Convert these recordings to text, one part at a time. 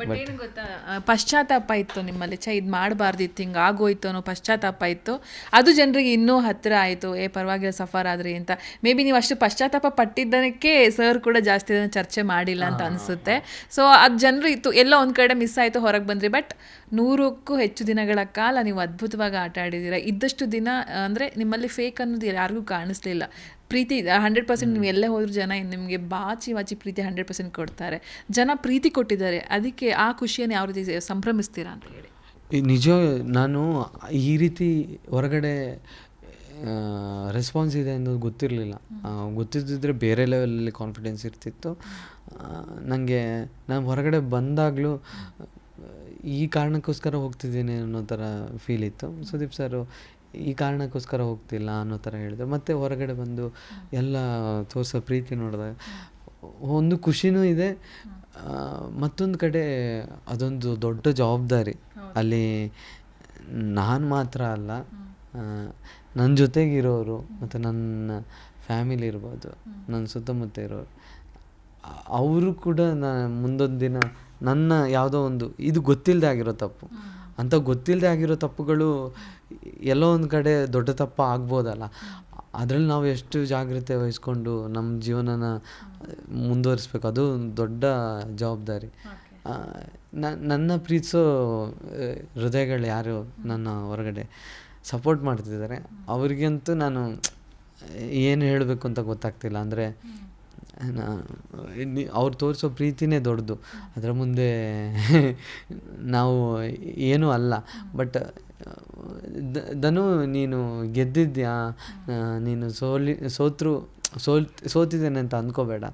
But ಏನು ಗೊತ್ತಾ? ಪಶ್ಚಾತ್ತಾಪ ಇತ್ತು ನಿಮ್ಮಲ್ಲಿ. ಛ ಇದು ಮಾಡಬಾರ್ದಿತ್ತು ಹಿಂಗೆ ಆಗೋಯ್ತು ಅನ್ನೋ ಪಶ್ಚಾತ್ತಾಪ ಇತ್ತು. ಅದು ಜನರಿಗೆ ಇನ್ನೂ ಹತ್ತಿರ ಆಯಿತು. ಏ ಪರವಾಗಿಲ್ಲ ಸಫರ್ ಆದ್ರಿ ಅಂತ. ಮೇ ಬಿ ನೀವು ಅಷ್ಟು ಪಶ್ಚಾತ್ತಾಪ ಪಟ್ಟಿದ್ದಕ್ಕೆ ಸರ್ ಕೂಡ ಜಾಸ್ತಿ ಅದನ್ನು ಚರ್ಚೆ ಮಾಡಿಲ್ಲ ಅಂತ ಅನಿಸುತ್ತೆ. ಸೊ ಅದು ಜನರು ಇತ್ತು. ಎಲ್ಲ ಒಂದು ಕಡೆ ಮಿಸ್ ಆಯಿತು ಹೊರಗೆ ಬಂದ್ರಿ. ಬಟ್ ನೂರಕ್ಕೂ ಹೆಚ್ಚು ದಿನಗಳ ಕಾಲ ನೀವು ಅದ್ಭುತವಾಗಿ ಆಟ ಆಡಿದ್ದೀರಾ. ಇದ್ದಷ್ಟು ದಿನ ಅಂದರೆ ನಿಮ್ಮಲ್ಲಿ ಫೇಕ್ ಅನ್ನೋದು ಯಾರಿಗೂ ಕಾಣಿಸ್ಲಿಲ್ಲ. ಪ್ರೀತಿ ಹಂಡ್ರೆಡ್ ಪರ್ಸೆಂಟ್ ನೀವು ಎಲ್ಲೇ ಹೋದ್ರು ಜನ ನಿಮಗೆ ಬಾಚಿ ವಾಚಿ ಪ್ರೀತಿ ಹಂಡ್ರೆಡ್ ಪರ್ಸೆಂಟ್ ಕೊಡ್ತಾರೆ. ಜನ ಪ್ರೀತಿ ಕೊಟ್ಟಿದ್ದಾರೆ ಅದಕ್ಕೆ ಆ ಖುಷಿಯನ್ನು ಯಾವ ರೀತಿ ಸಂಭ್ರಮಿಸ್ತೀರಾ ಅಂತ ಹೇಳಿ. ನಿಜ ನಾನು ಈ ರೀತಿ ಹೊರಗಡೆ ರೆಸ್ಪಾನ್ಸ್ ಇದೆ ಅನ್ನೋದು ಗೊತ್ತಿರಲಿಲ್ಲ. ಗೊತ್ತಿದ್ದಿದ್ರೆ ಬೇರೆ ಲೆವೆಲಲ್ಲಿ ಕಾನ್ಫಿಡೆನ್ಸ್ ಇರ್ತಿತ್ತು. ನನಗೆ ನಾನು ಹೊರಗಡೆ ಬಂದಾಗಲೂ ಈ ಕಾರಣಕ್ಕೋಸ್ಕರ ಹೋಗ್ತಿದ್ದೀನಿ ಅನ್ನೋ ಥರ ಫೀಲ್ ಇತ್ತು. ಸುದೀಪ್ ಸರು ಈ ಕಾರಣಕ್ಕೋಸ್ಕರ ಹೋಗ್ತಿಲ್ಲ ಅನ್ನೋ ಥರ ಹೇಳಿದೆ ಮತ್ತು ಹೊರಗಡೆ ಬಂದು ಎಲ್ಲ ತೋರಿಸೋ ಪ್ರೀತಿ ನೋಡಿದಾಗ ಒಂದು ಖುಷಿನೂ ಇದೆ. ಮತ್ತೊಂದು ಕಡೆ ಅದೊಂದು ದೊಡ್ಡ ಜವಾಬ್ದಾರಿ. ಅಲ್ಲಿ ನಾನು ಮಾತ್ರ ಅಲ್ಲ ನನ್ನ ಜೊತೆಗಿರೋರು ಮತ್ತು ನನ್ನ ಫ್ಯಾಮಿಲಿ ಇರ್ಬೋದು ನನ್ನ ಸುತ್ತಮುತ್ತ ಇರೋರು ಅವರು ಕೂಡ ನಾನು ಮುಂದೊಂದು ದಿನ ನನ್ನ ಯಾವುದೋ ಒಂದು ಇದು ಗೊತ್ತಿಲ್ಲದೆ ಆಗಿರೋ ತಪ್ಪು. ಅಂಥ ಗೊತ್ತಿಲ್ಲದೆ ಆಗಿರೋ ತಪ್ಪುಗಳು ಎಲ್ಲೋ ಒಂದು ಕಡೆ ದೊಡ್ಡ ತಪ್ಪು ಆಗ್ಬೋದಲ್ಲ. ಅದರಲ್ಲಿ ನಾವು ಎಷ್ಟು ಜಾಗ್ರತೆ ವಹಿಸ್ಕೊಂಡು ನಮ್ಮ ಜೀವನನ ಮುಂದುವರಿಸ್ಬೇಕು ಅದು ದೊಡ್ಡ ಜವಾಬ್ದಾರಿ. ನನ್ನ ಪ್ರೀತಿಸೋ ಹೃದಯಗಳು ಯಾರು ನನ್ನ ಹೊರಗಡೆ ಸಪೋರ್ಟ್ ಮಾಡ್ತಿದ್ದಾರೆ. ಅವ್ರಿಗಂತೂ ನಾನು ಏನು ಹೇಳಬೇಕು ಅಂತ ಗೊತ್ತಾಗ್ತಿಲ್ಲ. ಅಂದರೆ ಅವ್ರು ತೋರಿಸೋ ಪ್ರೀತಿನೇ ದೊಡ್ಡದು. ಅದರ ಮುಂದೆ ನಾವು ಏನೂ ಅಲ್ಲ. ಬಟ್ ದನು ನೀನು ಗೆದ್ದಿದ್ಯಾ? ನೀನು ಸೋಲಿ ಸೋತ್ರು ಸೋಲ್ ಸೋತಿದ್ದೇನೆ ಅಂತ ಅಂದ್ಕೋಬೇಡ.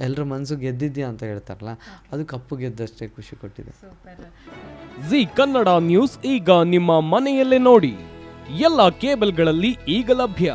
ಎಲ್ಲರ ಮನಸ್ಸು ಗೆದ್ದಿದ್ಯಾ ಅಂತ ಹೇಳ್ತಾರಲ್ಲ ಅದು ಕಪ್ಪು ಗೆದ್ದಷ್ಟೇ ಖುಷಿ ಕೊಟ್ಟಿದೆ. ಜಿ ಕನ್ನಡ ನ್ಯೂಸ್ ಈಗ ನಿಮ್ಮ ಮನೆಯಲ್ಲೇ ನೋಡಿ. ಎಲ್ಲ ಕೇಬಲ್ಗಳಲ್ಲಿ ಈಗ ಲಭ್ಯ.